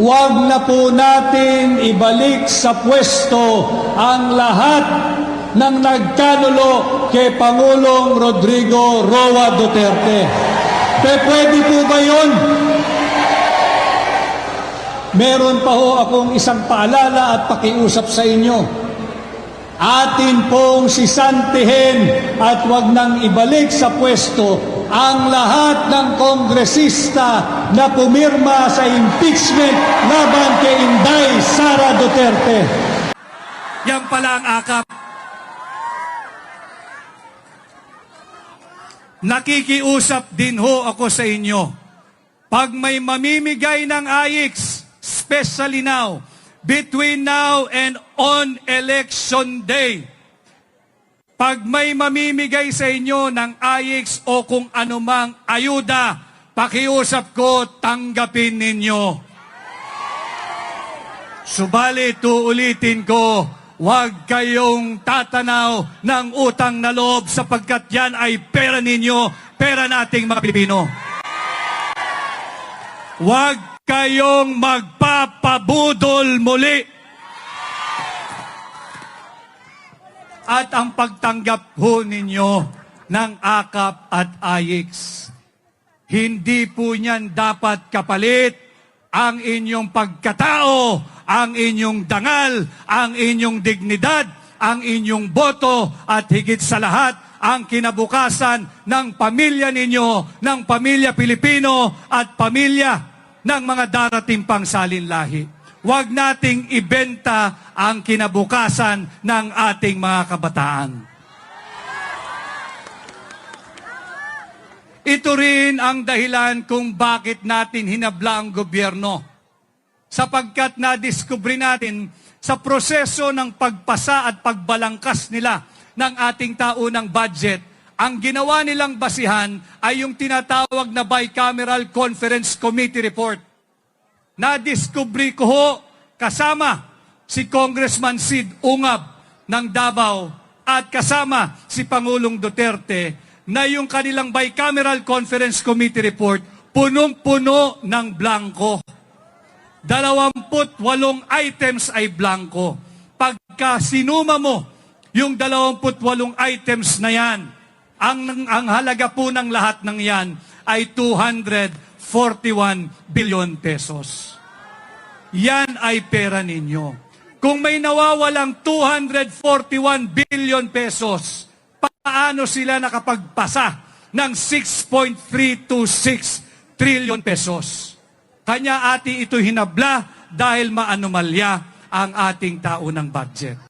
Huwag na po natin ibalik sa pwesto ang lahat ng nagkanulo kay Pangulong Rodrigo Roa Duterte. Pe, pwede po ba yun? Meron pa ho akong isang paalala at pakiusap sa inyo. Atin pong sisantihin at wag nang ibalik sa pwesto ang lahat ng kongresista na pumirma sa impeachment laban kay Inday Sara Duterte. Yan pala ang akap. Nakikiusap din ho ako sa inyo. Pag may mamimigay ng AIX, especially now, between now and on election day, pag may mamimigay sa inyo ng AIX o kung anumang ayuda, pakiusap ko, tanggapin ninyo. Subalit, uulitin ko, huwag kayong tatanaw ng utang na loob sapagkat yan ay pera ninyo, pera nating mga Pilipino. Huwag kayong magpapabudol muli. At ang pagtanggap ho ninyo ng akap at ayix, hindi po niyan dapat kapalit ang inyong pagkatao, ang inyong dangal, ang inyong dignidad, ang inyong boto, at higit sa lahat, ang kinabukasan ng pamilya ninyo, ng pamilya Pilipino at pamilya ng mga darating pang salinlahi. Huwag nating ibenta ang kinabukasan ng ating mga kabataan. Ito rin ang dahilan kung bakit natin hinabla ang gobyerno. Sapagkat na-discover natin sa proseso ng pagpasa at pagbalangkas nila ng ating taunang budget, ang ginawa nilang basihan ay yung tinatawag na Bicameral Conference Committee Report. Na-discover ko ho kasama si Congressman Sid Ungab ng Davao at kasama si Pangulong Duterte na yung kanilang bicameral conference committee report punong-puno ng blanco. 28 items ay blanco. Pagka sinuma mo yung 28 items na yan, ang, ang halaga po ng lahat ng yan ay 241 billion pesos. Yan ay pera ninyo. Kung may nawawalang 241 billion pesos, paano sila nakapagpasa ng 6.326 trillion pesos? Kanya ati ito hinabla dahil maanomalya ang ating taunang budget.